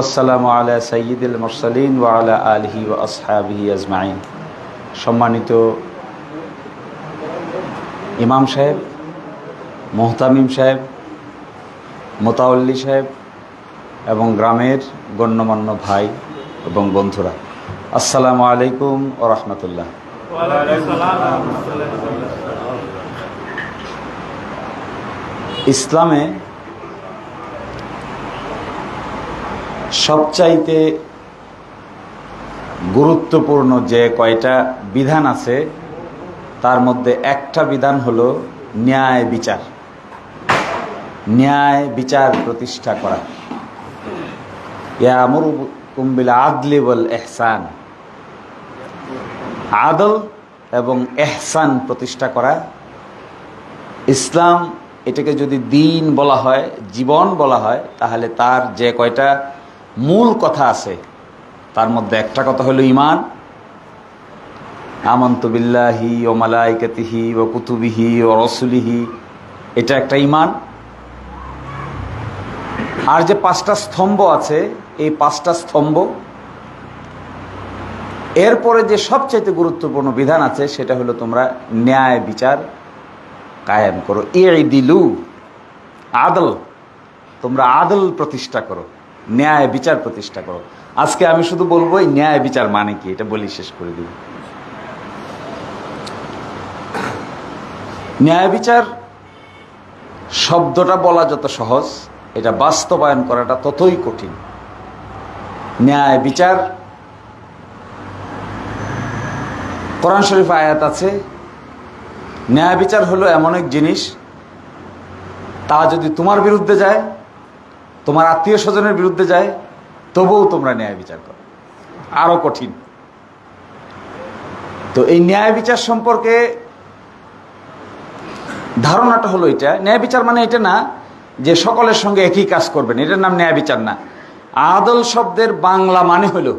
আসসালামু আলা সঈদুল মুরসালিন ওয়া আলা আলহি ওয়া আসহাবিহি আজমাইন। সম্মানিত ইমাম সাহেব, মোহতামিম সাহেব, মোতাউল্লি সাহেব এবং গ্রামের গণ্যমান্য ভাই এবং বন্ধুরা, আসসালামু আলাইকুম ও রহমতুল্লাহ। ইসলামে সবচাইতে গুরুত্বপূর্ণ যে কয়টা বিধান আছে, তার মধ্যে একটা বিধান হলো ন্যায় বিচার। ন্যায় বিচার প্রতিষ্ঠা করা। ইয়ামুর কুম্বিল আদলি বল এহসান আদল এবং এহসান প্রতিষ্ঠা করা। ইসলাম এটাকে যদি দিন বলা হয়, জীবন বলা হয়, তাহলে তার যে কয়টা মূল কথা আছে। তার মধ্যে একটা কথা হলো ইমান আমন্ত বিল্লাহি ও মালাইকাতিহি ও কুতুবিহি ও রসুলিহি। এটা একটা ইমান আর যে পাঁচটা স্তম্ভ আছে, এই পাঁচটা স্তম্ভ, এরপরে যে সবচাইতে গুরুত্বপূর্ণ বিধান আছে, সেটা হলো তোমরা ন্যায় বিচার কায়েম করো। এ দিলু আদল, তোমরা আদল প্রতিষ্ঠা করো। ন্যায় বিচার প্রতিষ্ঠা করো। আজকে আমি শুধু বলব, এই ন্যায় বিচার মানে কি? এটা বলি শেষ করে দিব ন্যায় বিচার শব্দটা বলা যত সহজ, এটা বাস্তবায়ন করাটা ততই কঠিন। ন্যায় বিচার, কোরআন শরীফ আয়াত আছে। ন্যায় বিচার হলো এমন এক জিনিস, তা যদি তোমার বিরুদ্ধে যায় তোমার আত্মীয় স্বজনের বিরুদ্ধে যায়, তবুও তোমরা ন্যায় বিচার করো। আরও কঠিন। তো এই ন্যায় বিচার সম্পর্কে ধারণাটা হলো এটা। ন্যায় বিচার মানে এটা না যে সকলের সঙ্গে একই কাজ করবেন। এটার নাম ন্যায় বিচার না। আদল শব্দের বাংলা মানে হলো,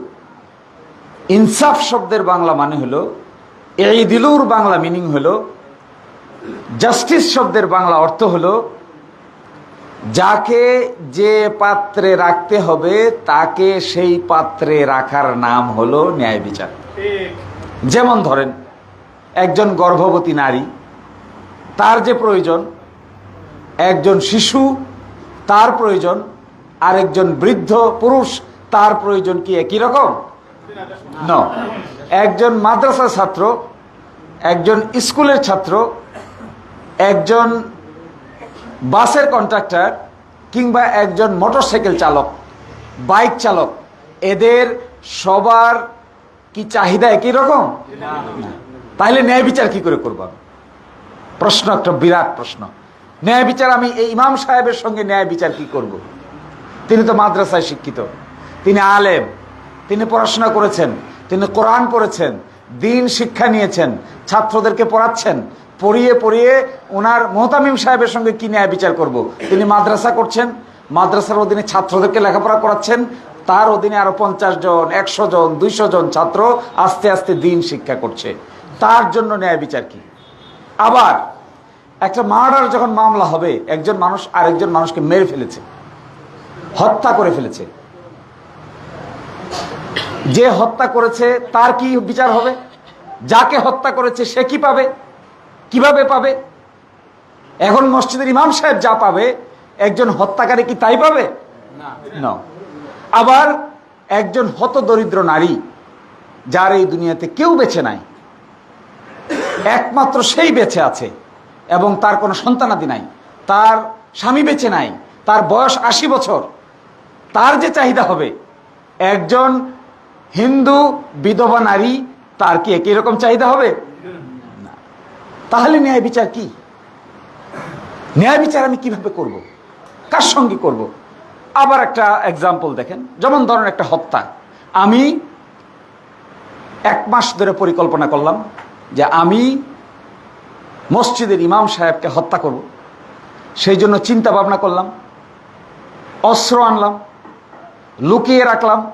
ইনসাফ শব্দের বাংলা মানে হলো এই দিলুর বাংলা মিনিং হলো, জাস্টিস শব্দের বাংলা অর্থ হলো যাকে যে পাত্রে রাখতে হবে, তাকে সেই পাত্রে রাখার নাম হলো ন্যায় বিচার। যেমন ধরেন, একজন গর্ভবতী নারী, তার যে প্রয়োজন, একজন শিশু, তার প্রয়োজন আর একজন বৃদ্ধ পুরুষ, তার প্রয়োজন কি একই রকম? ন একজন মাদ্রাসা ছাত্র, একজন স্কুলের ছাত্র, একজন বাসের কন্ট্রাক্টর কিংবা একজন মোটরসাইকেল চালক বাইক চালক এদের সবার কি চাহিদা একই রকম? তাহলে ন্যায় বিচার কি করে করব? প্রশ্ন একটা বিরাট প্রশ্ন। ন্যায় বিচার আমি এই ইমাম সাহেবের সঙ্গে ন্যায় বিচার কি করব। তিনি তো মাদ্রাসায় শিক্ষিত তিনি আলেম তিনি পড়াশোনা করেছেন তিনি কোরআন পড়েছেন দিন শিক্ষা নিয়েছেন ছাত্রদেরকে পড়াচ্ছেন পড়িয়ে পড়িয়ে ওনার মোহতামিম সাহেবের সঙ্গে কি ন্যায় বিচার করব। তিনি মাদ্রাসা করছেন, মাদ্রাসার অধীনে ছাত্রদেরকে লেখাপড়া করাচ্ছেন, তার অধীনে আরও পঞ্চাশ জন, একশো জন, দুইশো জন ছাত্র আস্তে আস্তে দিন শিক্ষা করছে। তার জন্য ন্যায় বিচার কি? আবার, একটা মার্ডার যখন মামলা হবে, একজন মানুষ আরেকজন মানুষকে মেরে ফেলেছে, হত্যা করে ফেলেছে। যে হত্যা করেছে, তার কি বিচার হবে? যাকে হত্যা করেছে, সে কি পাবে? কীভাবে পাবে? এখন মসজিদের ইমাম সাহেব যা পাবে একজন হত্যাকারী কি তাই পাবে? না। আবার একজন হত দরিদ্র নারী যার এই দুনিয়াতে কেউ বেছে নাই একমাত্র সেই বেঁচে আছে এবং তার কোনো সন্তানাদি নাই তার স্বামী বেঁচে নাই তার বয়স আশি বছর তার যে চাহিদা হবে একজন হিন্দু বিধবা নারী তার কি একই রকম চাহিদা হবে। তাহলে ন্যায় বিচার কি? ন্যায় বিচার আমি কীভাবে করব? কার সঙ্গে করব? আবার একটা এক্সাম্পল দেখেন। যেমন ধরেন একটা হত্যা। আমি এক মাস ধরে পরিকল্পনা করলাম যে আমি মসজিদের ইমাম সাহেবকে হত্যা করব। সেই জন্য চিন্তা ভাবনা করলাম, অস্ত্র আনলাম, লুকিয়ে রাখলাম,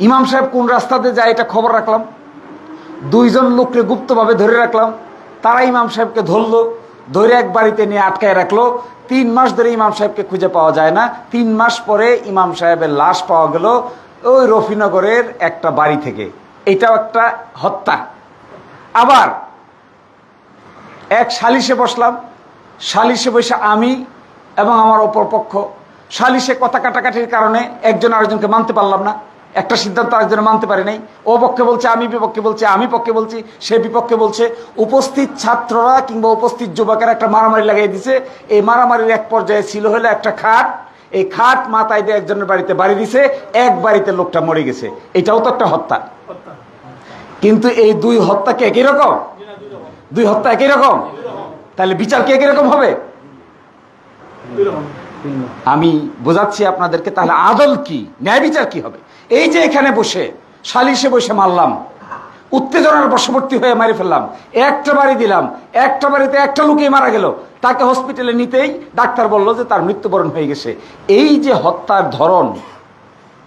ইমাম সাহেব কোন রাস্তাতে যায় এটা খবর রাখলাম, দুইজন লোককে গুপ্তভাবে ধরে রাখলাম তারা ইমাম সাহেবকে ধরলো, ধরে এক বাড়িতে নিয়ে আটকায় রাখল। তিন মাস ধরে ইমাম সাহেবকে খুঁজে পাওয়া যায় না। তিন মাস পরে ইমাম সাহেবের লাশ পাওয়া গেল ওই রফিনগরের একটা বাড়ি থেকে। এটাও একটা হত্যা। আবার এক সালিশে বসলাম। সালিশে বসে আমি এবং আমার অপর পক্ষ সালিশে কথা কাটাকাটির কারণে একজন আরেকজনকে মানতে পারলাম না। একটা সিদ্ধান্ত আরেকজনে মানতে পারে নাই। ও পক্ষে বলছে আমি বিপক্ষে বলছি আমি পক্ষে বলছি সে বিপক্ষে বলছে। উপস্থিত ছাত্ররা কিংবা উপস্থিত যুবকেরা একটা মারামারি লাগিয়ে দিছে। এই মারামারির এক পর্যায়ে ছিল হলো একটা খাট। এই খাট মাথায় দিয়ে একজনের বাড়িতে বাড়ি দিছে এক বাড়িতে লোকটা মরে গেছে। এটাও তো একটা হত্যা। কিন্তু এই দুই হত্যা কি একই রকম? দুই হত্যা একই রকম? তাহলে বিচার কি একই রকম হবে? আমি বোঝাচ্ছি আপনাদেরকে তাহলে আদল কি? ন্যায় বিচার কি হবে? এই যে এখানে বসে, সালিশে বসে মারলাম, উত্তেজনার বশবর্তী হয়ে মারি ফেললাম, একটা বাড়ি দিলাম, একটা বাড়িতে একটা লোকেই মারা গেল, তাকে হসপিটালে নিতেই ডাক্তার বলল যে তার মৃত্যুবরণ হয়ে গেছে। এই যে হত্যার ধরন,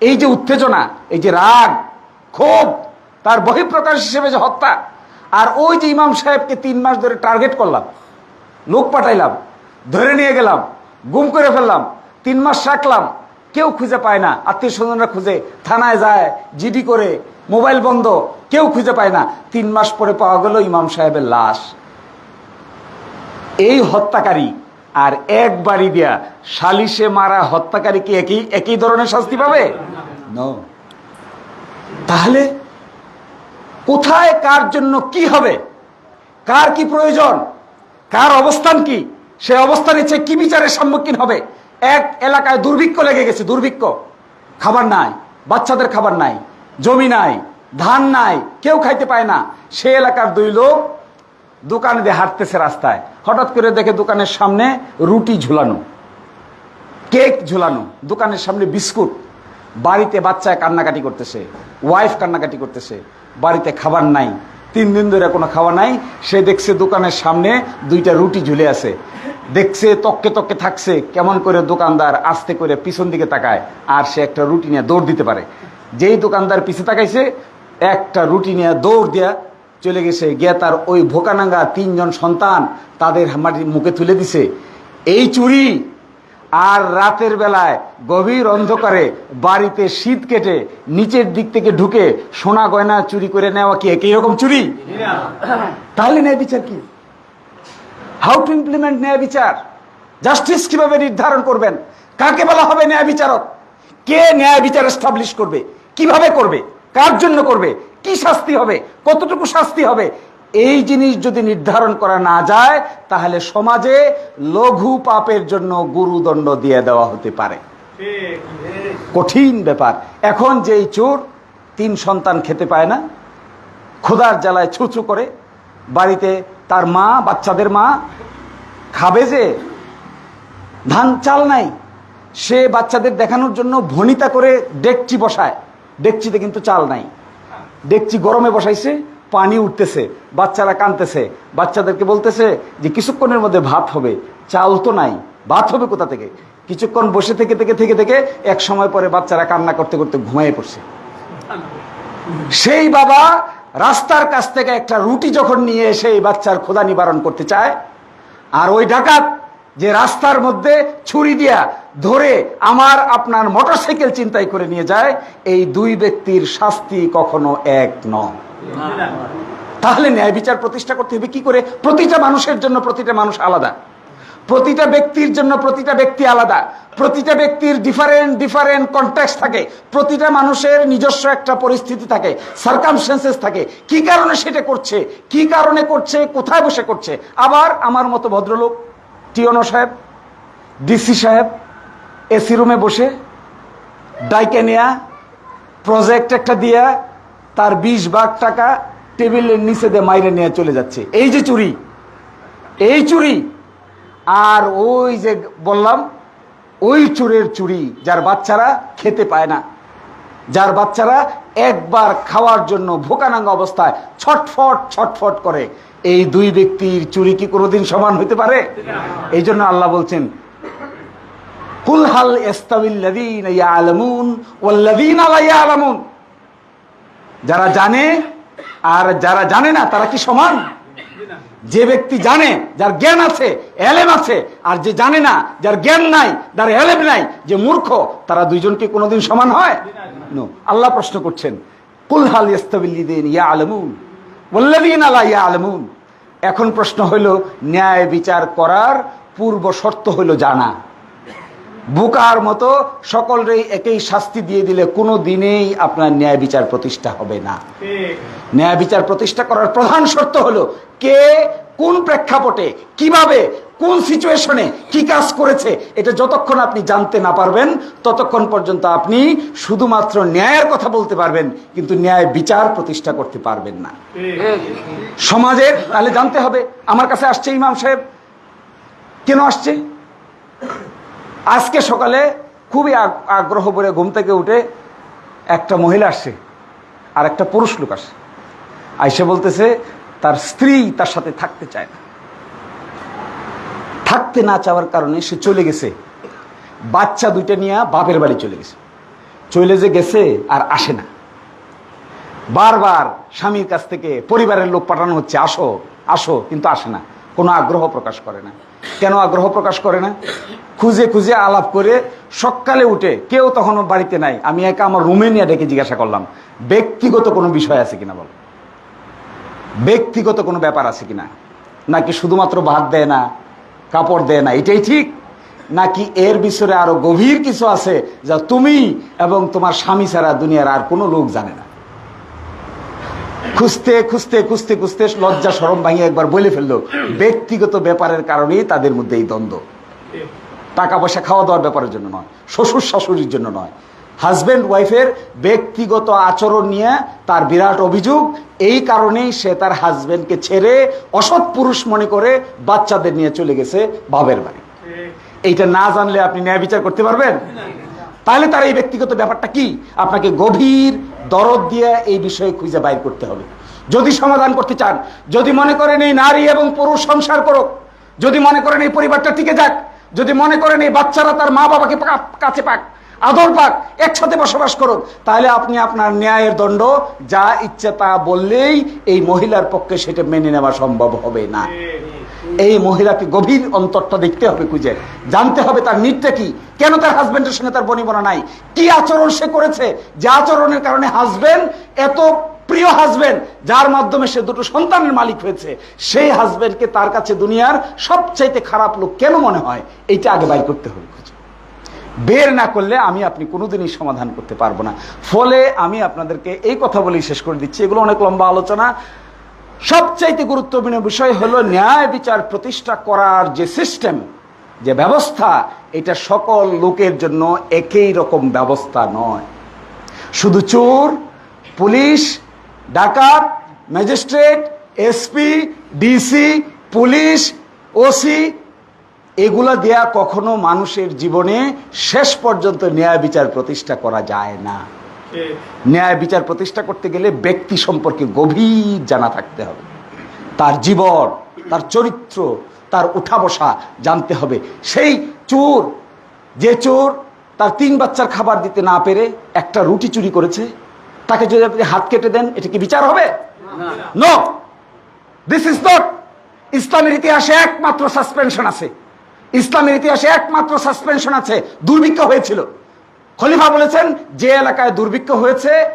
এই যে উত্তেজনা, এই যে রাগ, ক্ষোভ, তার বহিঃপ্রকাশ হিসেবে যে হত্যা, আর ওই যে ইমাম সাহেবকে তিন মাস ধরে টার্গেট করলাম, লোক পাঠাইলাম, ধরে নিয়ে গেলাম, গুম করে ফেললাম, তিন মাস রাখলাম কেউ খুঁজে পায় না আত্মীয় স্বজনরা খুঁজে, থানায় যায়, জিডি করে, মোবাইল বন্ধ, কেউ খুঁজে পায় না। তিন মাস পরে পাওয়া গেল ইমাম সাহেবের লাশ। এই হত্যাকারী আর এক বাড়ি দিয়া সালিশে মারা হত্যাকারী কি একই একই ধরনের শাস্তি পাবে. তাহলে কোথায়, কার জন্য কি হবে? কার কি প্রয়োজন? কার অবস্থান কি? সে অবস্থান ইচ্ছে কি বিচারের সম্মুখীন হবে? এক এলাকায় দুর্ভিক্ষ লেগে গেছে, দুর্ভিক্ষ। খাবার নাই, বাচ্চাদের খাবার নাই, জমি নাই, ধান নাই, কেউ খাইতে পায় না। সে এলাকার দুই লোক দোকানে দিয়ে হাঁটতেছে রাস্তায়। হঠাৎ করে দেখে দোকানের সামনে রুটি ঝুলানো, কেক ঝুলানো, দোকানের সামনে বিস্কুট। বাড়িতে বাচ্চায় কান্নাকাটি করতেছে ওয়াইফ কান্নাকাটি করতেছে, বাড়িতে খাবার নাই, তিন দিন ধরে কোনো খাওয়া নাই। সে দেখছে দোকানের সামনে দুইটা রুটি ঝুলে আছে। দেখছে তককে তককে থাকছে কেমন করে দোকানদার আস্তে করে পিছন দিকে তাকায় আর সে একটা রুটি নিয়ে দৌড় দিতে পারে। যেই দোকানদার পিছে তাকাইছে একটা রুটি নিয়ে দৌড় দিয়া চলে গেছে। গিয়া তার ওই ভোকানাঙ্গা তিনজন সন্তান তাদের মাটির মুখে তুলে দিছে। এই চুরি আর রাতের বেলায় গভীর অন্ধকারে বাড়িতে শীত কেটে নিচের দিক থেকে ঢুকে সোনা গয়না চুরি করে নেওয়া কি একই রকম চুরি? তাহলে নেয় বিচার কি? হাউ টু ইমপ্লিমেন্ট ন্যায় বিচার? জাস্টিস কীভাবে নির্ধারণ করবেন? কাকে বলা হবে ন্যায় বিচারক? কে ন্যায় বিচার এস্টাবলিশ করবে? কীভাবে করবে? কার জন্য করবে? কি শাস্তি হবে? কতটুকু শাস্তি হবে? এই জিনিস যদি নির্ধারণ করা না যায়, তাহলে সমাজে লঘু পাপের জন্য গুরুদণ্ড দিয়ে দেওয়া হতে পারে। কঠিন ব্যাপার। এখন যেই চোর তিন সন্তান খেতে পায় না, ক্ষুধার জ্বালায় ছুচু করে, বাড়িতে তার মা, বাচ্চাদের মা খাবে যে, ধান চাল নাই। সে বাচ্চাদের দেখানোর জন্য ভনিতা করে ডেকচি বসায়। ডেকচিতে কিন্তু চাল নাই। ডেকচি গরমে বসাইছে, পানি উঠতেছে, বাচ্চারা কানতেছে। বাচ্চাদেরকে বলতেছে যে, কিছুক্ষণের মধ্যে ভাত হবে। চাল তো নাই। ভাত হবে কোথা থেকে? কিছুক্ষণ বসে থেকে থেকে থেকে থেকে এক সময় পরে বাচ্চারা কান্না করতে করতে ঘুমিয়ে পড়ছে। সেই বাবা রাস্তার কাছ থেকে একটা রুটি যখন নিয়ে এসে এই বাচ্চার ক্ষুধা নিবারণ করতে চায়, আর ওই ডাকাত যে রাস্তার মধ্যে ছুরি দিয়া ধরে আমার আপনার মোটরসাইকেল চিন্তাই করে নিয়ে যায়, এই দুই ব্যক্তির শাস্তি কখনো এক নয়। তাহলে ন্যায় বিচার প্রতিষ্ঠা করতে হবে কি করে? প্রতিটা মানুষের জন্য প্রতিটা মানুষ আলাদা। প্রতিটা ব্যক্তির জন্য প্রতিটা ব্যক্তি আলাদা। প্রতিটা ব্যক্তির ডিফারেন্ট ডিফারেন্ট কন্ট্যাক্ট থাকে। প্রতিটা মানুষের নিজস্ব একটা পরিস্থিতি থাকে সার্কামস্টেন্সেস থাকে। কি কারণে সেটা করছে? কি কারণে করছে? কোথায় বসে করছে? আবার আমার মতো ভদ্রলোক, টিওনো সাহেব, ডিসি সাহেব, এসি রুমে বসে, ডাইকে নেয়া প্রজেক্ট একটা দিয়া, তার বিশ ভাগ টাকা টেবিলের নিচে দিয়ে মাইরে নিয়ে চলে যাচ্ছে। এই যে চুরি, এই চুরি আর ওই যে বললাম, ওই চুরের চুরি যার বাচ্চারা খেতে পায় না। যার বাচ্চারা একবার খাওয়ার জন্য ভোকানাঙ্গা অবস্থায় ছটফট ছটফট করে। এই দুই ব্যক্তির চুরি কি কোনোদিন সমান হতে পারে? এই জন্য আল্লাহ বলছেন কুলহাল যারা জানে আর যারা জানে না, তারা কি সমান? যে ব্যক্তি জানে যার জ্ঞান আছে, এলেম আছে, আর যে জানে না, যার জ্ঞান নাই, যার এলেম নাই, যে মূর্খ, তারা দুইজন কি কোনোদিন সমান হয়? আল্লাহ প্রশ্ন করছেন কুলহাল ইস্তাবিল্লিদিন ইয়া আলমুন বললেন আলা ইয়া আলমুন এখন প্রশ্ন হইল, ন্যায় বিচার করার পূর্ব শর্ত হইল জানা। বুকার মতো সকলরেই একই শাস্তি দিয়ে দিলে কোনো দিনেই আপনার ন্যায় বিচার প্রতিষ্ঠা হবে না। ন্যায় বিচার প্রতিষ্ঠা করার প্রধান শর্ত হলো কে কোন প্রেক্ষাপটে কীভাবে কোন সিচুয়েশনে কি কাজ করেছে এটা যতক্ষণ আপনি জানতে না পারবেন ততক্ষণ পর্যন্ত আপনি শুধুমাত্র ন্যায়ের কথা বলতে পারবেন কিন্তু ন্যায় বিচার প্রতিষ্ঠা করতে পারবেন না। সমাজের তাহলে জানতে হবে আমার কাছে আসছে ইমাম সাহেব। কেন আসছে? আজকে সকালে খুবই আগ- আগ্রহ করে ঘুম থেকে উঠে একটা মহিলা আসছে, আর একটা পুরুষ লোক আসছে। আইসে বলতেছে, তার স্ত্রী তার সাথে থাকতে চায় না। থাকতে না চাওয়ার কারণে সে চলে গেছে। বাচ্চা দুইটা নিয়ে বাপের বাড়ি চলে গেছে। চলে যে গেছে আর আসে না। বারবার স্বামীর কাছ থেকে পরিবারের লোক পাঠানো হচ্ছে, আসো আসো। কিন্তু আসে না। কোনো আগ্রহ প্রকাশ করে না। কেন আগ্রহ প্রকাশ করে না? খুঁজে খুঁজে আলাপ করে সকালে উঠে কেউ তখন বাড়িতে নাই। আমি একা আমার রুমে নিয়ে ডেকে জিজ্ঞাসা করলাম, ব্যক্তিগত কোনো বিষয় আছে কিনা বল? ব্যক্তিগত কোনো ব্যাপার আছে কিনা? নাকি শুধুমাত্র ভাত দেয় না, কাপড় দেয় না, এটাই ঠিক? নাকি এর বিষয়ে আরও গভীর কিছু আছে যা তুমি এবং তোমার স্বামী ছাড়া দুনিয়ার আর কোনো লোক জানে না? খুঁজতে খুঁজতে খুঁজতে খুঁজতে লজ্জা সরম ভাঙিয়ে একবার বলে ফেলল, ব্যক্তিগত ব্যাপারের কারণেই তাদের মধ্যে এই দ্বন্দ্ব। টাকা পয়সা খাওয়া দাওয়ার ব্যাপারের জন্য নয়, শ্বশুর শাশুড়ির জন্য নয়। হাজব্যান্ড ওয়াইফের ব্যক্তিগত আচরণ নিয়ে তার বিরাট অভিযোগ, এই কারণেই সে তার হাজব্যান্ডকে ছেড়ে অসৎ পুরুষ মনে করে বাচ্চাদের নিয়ে চলে গেছে বাবের বাড়ি। এইটা না জানলে আপনি ন্যায় বিচার করতে পারবেন? তাহলে তার এই ব্যক্তিগত ব্যাপারটা কি? আপনাকে গভীর দরদ দিয়ে এই বিষয়ে খুঁজে বাইর করতে হবে। যদি সমাধান করতে চান, যদি মনে করেন এই নারী এবং পুরুষ সংসার করুক, যদি মনে করেন এই পরিবারটা টিকে যাক, যদি মনে করেন এই বাচ্চারা তার মা বাবাকে কাছে পাক, আদর পাক, একসাথে বসবাস করুক, তাহলে আপনি আপনার ন্যায়ের দণ্ড যা ইচ্ছে তা বললেই এই মহিলার পক্ষে সেটা মেনে নেওয়া সম্ভব হবে না। এই মহিলাকে গভীর অন্তরটা দেখতে হবে খুঁজে। জানতে হবে তার নিটটা কি। কেন তার হাজবেন্ডের সঙ্গে তার বনিবনা নাই? কি আচরণ সে করেছে? যে আচরণের কারণে হাজবেন্ড এত প্রিয় হাজবেন্ড যার মাধ্যমে সে দুটো সন্তানের মালিক হয়েছে, সেই হাজবেন্ডকে তার কাছে দুনিয়ার সবচাইতে খারাপ লোক কেন মনে হয়? এইটা আগে বাইর করতে হবে বের না করলে আমি আপনি কোনোদিনই সমাধান করতে পারব না। ফলে আমি আপনাদেরকে এই কথা বলেই শেষ করে দিচ্ছি। এগুলো অনেক লম্বা আলোচনা। সবচাইতে গুরুত্বপূর্ণ বিষয় হলো ন্যায় বিচার প্রতিষ্ঠা করার যে সিস্টেম যে ব্যবস্থা, এটা সকল লোকের জন্য একই রকম ব্যবস্থা নয়। শুধু চোর, পুলিশ, ডাকাত, magistrate, SP, DC, police, OC, এগুলা দেয়া কখনো মানুষের জীবনে শেষ পর্যন্ত ন্যায় বিচার প্রতিষ্ঠা করা যায় না। ন্যায় বিচার প্রতিষ্ঠা করতে গেলে ব্যক্তি সম্পর্কে গভীর জানা থাকতে হবে। তার জীবন তার চরিত্র তার উঠা বসা জানতে হবে। সেই চোর যে চোর তার তিন বাচ্চার খাবার দিতে না পেরে একটা রুটি চুরি করেছে তাকে যদি আপনি হাত কেটে দেন এটা কি বিচার হবে? নো। দিস ইজ নট ইসলামের ইতিহাসে একমাত্র সাসপেনশন আছে। ইসলামের ইতিহাসে একমাত্র সাসপেনশন আছে দুর্ভিক্ষ হয়েছিল। খলিফা বলেছেন, যে এলাকায় দুর্ভিক্ষ হয়েছে,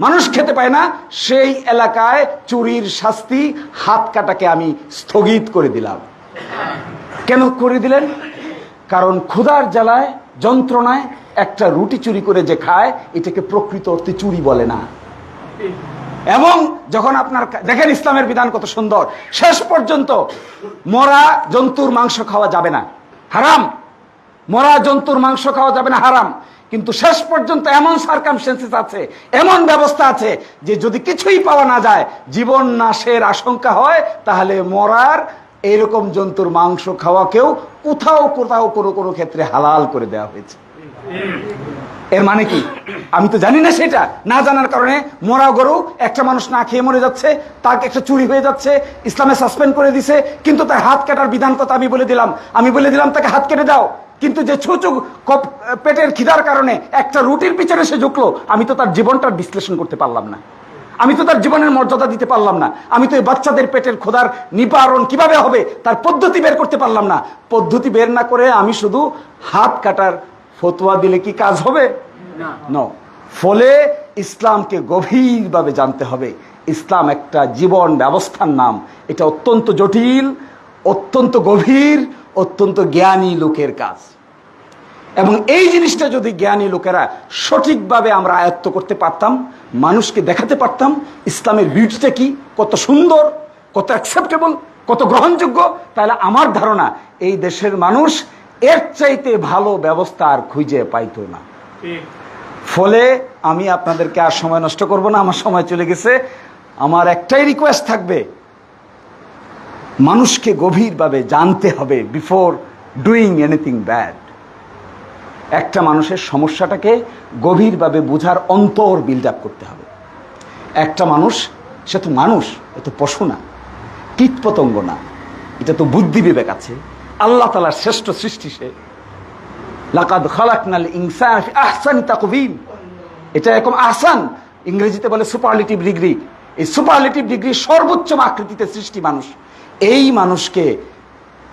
মানুষ খেতে পায় না, সেই এলাকায় চুরির শাস্তি হাত কাটাকে আমি স্থগিত করে দিলাম। কেন করে দিলেন? কারণ ক্ষুধার জ্বালায়, যন্ত্রণায় একটা রুটি চুরি করে যে খায়, এটাকে প্রকৃত অর্থে চুরি বলে না। এবং যখন আপনার দেখেন ইসলামের বিধান কত সুন্দর, শেষ পর্যন্ত মরা জন্তুর মাংস খাওয়া যাবে না। হারাম। মরা জন্তুর মাংস খাওয়া যাবে না, হারাম। কিন্তু শেষ পর্যন্ত এমন সার্কামস্টেন্সেস আছে, এমন ব্যবস্থা আছে, যে যদি কিছুই পাওয়া না যায়, জীবন নাশের আশঙ্কা হয়, তাহলে মরার এরকম জন্তুর মাংস খাওয়াকেও কোথাও কোথাও কোনো কোনো ক্ষেত্রে হালাল করে দেওয়া হয়েছে। এর মানে কি? আমি তো জানি না সেটা। না জানার কারণে মরা গরু একটা মানুষ না খেয়ে মরে যাচ্ছে, তাকে একটা চুরি হয়ে যাচ্ছে, ইসলামে সাসপেন্ড করে দিছে, কিন্তু তার হাত কাটার বিধান কথা আমি বলে দিলাম। আমি বলে দিলাম, তাকে হাত কেটে দাও। কিন্তু যে ছুচু কপ পেটের খিদার কারণে একটা রুটির পিছনে সে ঝুঁকলো আমি তো তার জীবনটার বিশ্লেষণ করতে পারলাম না। আমি তো তার জীবনের মর্যাদা দিতে পারলাম না। আমি তো এই বাচ্চাদের পেটের খোদার নিবারণ কীভাবে হবে তার পদ্ধতি বের করতে পারলাম না। পদ্ধতি বের না করে আমি শুধু হাত কাটার ফতোয়া দিলে কি কাজ হবে? ন। ফলে ইসলামকে গভীরভাবে জানতে হবে। ইসলাম একটা জীবন ব্যবস্থার নাম। এটা অত্যন্ত জটিল অত্যন্ত গভীর অত্যন্ত জ্ঞানী লোকের কাজ। এবং এই জিনিসটা যদি জ্ঞানী লোকেরা সঠিকভাবে আমরা আয়ত্ত করতে পারতাম, মানুষকে দেখাতে পারতাম, ইসলামের বিউটিটা কি, কত সুন্দর, কত অ্যাকসেপ্টেবল কত গ্রহণযোগ্য, তাহলে আমার ধারণা এই দেশের মানুষ এর চাইতে ভালো ব্যবস্থা আর খুঁজে পাইতো না। ফলে আমি আপনাদেরকে আর সময় নষ্ট করব না, আমার সময় চলে গেছে। আমার একটাই রিকোয়েস্ট থাকবে মানুষকে গভীরভাবে জানতে হবে বিফোর ডুইং এনিথিং ব্যাড একটা মানুষের সমস্যাটাকে গভীরভাবে বোঝার অন্তর বিল্ড আপ করতে হবে। একটা মানুষ, সে তো মানুষ, এ তো পশু না কীট পতঙ্গ না, এটা তো বুদ্ধি বিবেক আছে। আল্লাহ তালার শ্রেষ্ঠ সৃষ্টি সে। লাকাদ খালাকনাল ইনসান ফি আহসানি তাকবীম এটা এরকম আহসান, ইংরেজিতে বলে সুপারলিটিভ ডিগ্রি এই সুপারলেটিভ ডিগ্রি সর্বোচ্চ আকৃতিতে সৃষ্টি মানুষ। এই মানুষকে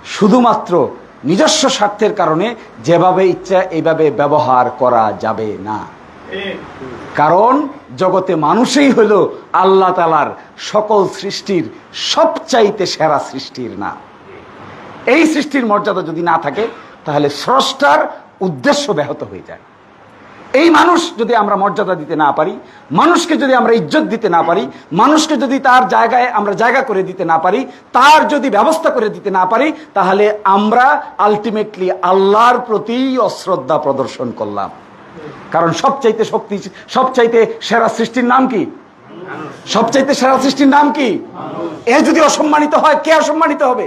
শুধুমাত্র নিজস্ব স্বার্থের কারণে যেভাবে ইচ্ছা, এইভাবে ব্যবহার করা যাবে না। কারণ জগতে মানুষই হল আল্লাহ তালার সকল সৃষ্টির সবচাইতে সেরা সৃষ্টির না। এই সৃষ্টির মর্যাদা যদি না থাকে, তাহলে স্রষ্টার উদ্দেশ্য ব্যাহত হয়ে যায়। এই মানুষ যদি আমরা মর্যাদা দিতে না পারি, মানুষকে যদি আমরা ইজ্জত দিতে না পারি, মানুষকে যদি তার জায়গায় আমরা জায়গা করে দিতে না পারি, তার যদি ব্যবস্থা করে দিতে না পারি, তাহলে আমরা আলটিমেটলি আল্লাহর প্রতি অশ্রদ্ধা প্রদর্শন করলাম। কারণ সবচাইতে শক্তি, সবচাইতে সেরা সৃষ্টির নাম কি? সবচাইতে সেরা সৃষ্টির নাম কি? এ যদি অসম্মানিত হয়, কে অসম্মানিত হবে?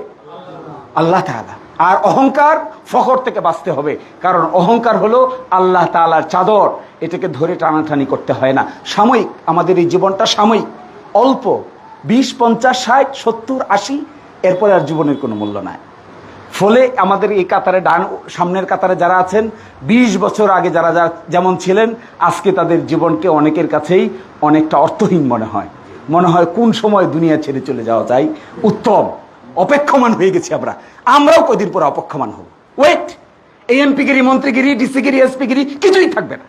আল্লাহ তাআলা। আর অহংকার ফখর থেকে বাঁচতে হবে। কারণ অহংকার হলো আল্লাহ তাআলার চাদর। এটাকে ধরে টানাটানি করতে হয় না। সাময়িক, আমাদের এই জীবনটা সাময়িক। অল্প, বিশ, পঞ্চাশ, ষাট, সত্তর, আশি, এরপরে আর জীবনের কোনো মূল্য নাই। ফলে আমাদের এই কাতারে ডান, সামনের কাতারে যারা আছেন ২০ বছর আগে যারা যেমন ছিলেন, আজকে তাদের জীবনকে অনেকের কাছেই অনেকটা অর্থহীন মনে হয়। মনে হয় কোন সময় দুনিয়া ছেড়ে চলে যাওয়া যায়? উত্তম। অপেক্ষমান হয়ে গেছি আমরা। আমরাও কদিন পরে অপেক্ষমান হব। ওয়েট এই এমপিগিরি মন্ত্রীগিরি ডিসিগিরি এসপিগিরি কিছুই থাকবে না।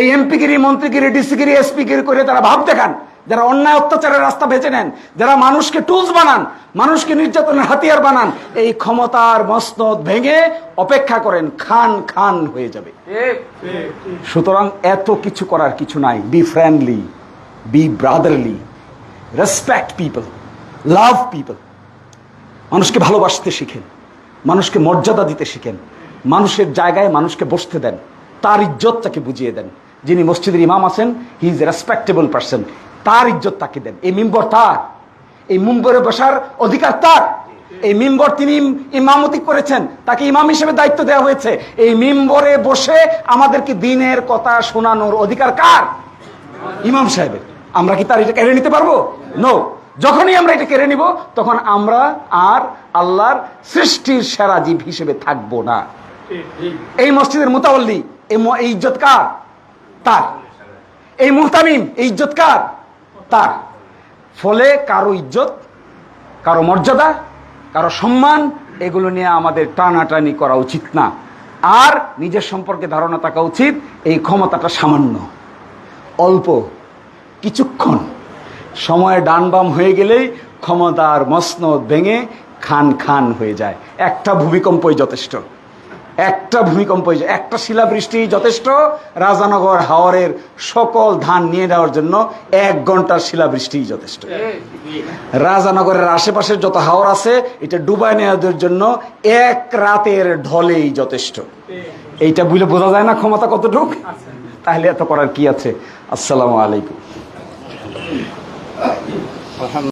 এই এমপিগিরি মন্ত্রীগিরি ডিসিগিরি এসপিগিরি করে তারা ভাব দেখান, যারা অন্যায় অত্যাচারের রাস্তা বেছে নেন, যারা মানুষকে টুলস বানান, মানুষকে নির্যাতনের হাতিয়ার বানান, এই ক্ষমতার মসনদ ভেঙে অপেক্ষা করেন, খান খান হয়ে যাবে। সুতরাং এত কিছু করার কিছু নাই। Be friendly be brotherly respect people love people মানুষকে ভালোবাসতে শিখেন, মানুষকে মর্যাদা দিতে শিখেন, মানুষের জায়গায় মানুষকে বসতে দেন, তার ইজ্জত তাকে বুঝিয়ে দেন। যিনি মসজিদের ইমাম আছেন হি ইজ রেসপেক্টেবল পার্সন তার ইজ্জত তাকে দেন। এই মিম্বর তার, এই মুম্বরে বসার অধিকার তার। এই মিম্বর তিনি ইমামতি করেছেন, তাকে ইমাম হিসেবে দায়িত্ব দেওয়া হয়েছে। এই মিম্বরে বসে আমাদেরকে দিনের কথা শোনানোর অধিকার কার? ইমাম সাহেবের। আমরা কি তার এটা কেড়ে নিতে পারব? নো যখনই আমরা এটা কেড়ে নিব, তখন আমরা আর আল্লাহর সৃষ্টির সেরা জীব হিসেবে থাকব না। এই মসজিদের মুতাওয়াল্লি এই ম- এই ইজ্জত কার? তার। এই মুহতামিম, এই ইজ্জত কার? তার। ফলে কারও ইজ্জত, কারও মর্যাদা, কারও সম্মান, এগুলো নিয়ে আমাদের টানাটানি করা উচিত না। আর নিজের সম্পর্কে ধারণা থাকা উচিত, এই ক্ষমতাটা সামান্য। অল্প, কিছুক্ষণ। সময় ডান বাম হয়ে গেলেই ক্ষমতার মসনদ ভেঙে খান খান হয়ে যায়। একটা ভূমিকম্পই যথেষ্ট। একটা ভূমিকম্পই য- একটা শিলাবৃষ্টি যথেষ্ট। রাজানগর হাওরের সকল ধান নিয়ে নেওয়ার জন্য এক ঘণ্টার শিলাবৃষ্টিই যথেষ্ট। রাজানগরের আশেপাশের যত হাওর আছে, এটা ডুবাই নেওয়াদের জন্য এক রাতের ঢলেই যথেষ্ট। এইটা বুঝলে বোঝা যায় না ক্ষমতা কতটুক? তাহলে এত করার কি আছে? আসসালামু আলাইকুম। আলহামদুলিল্লাহ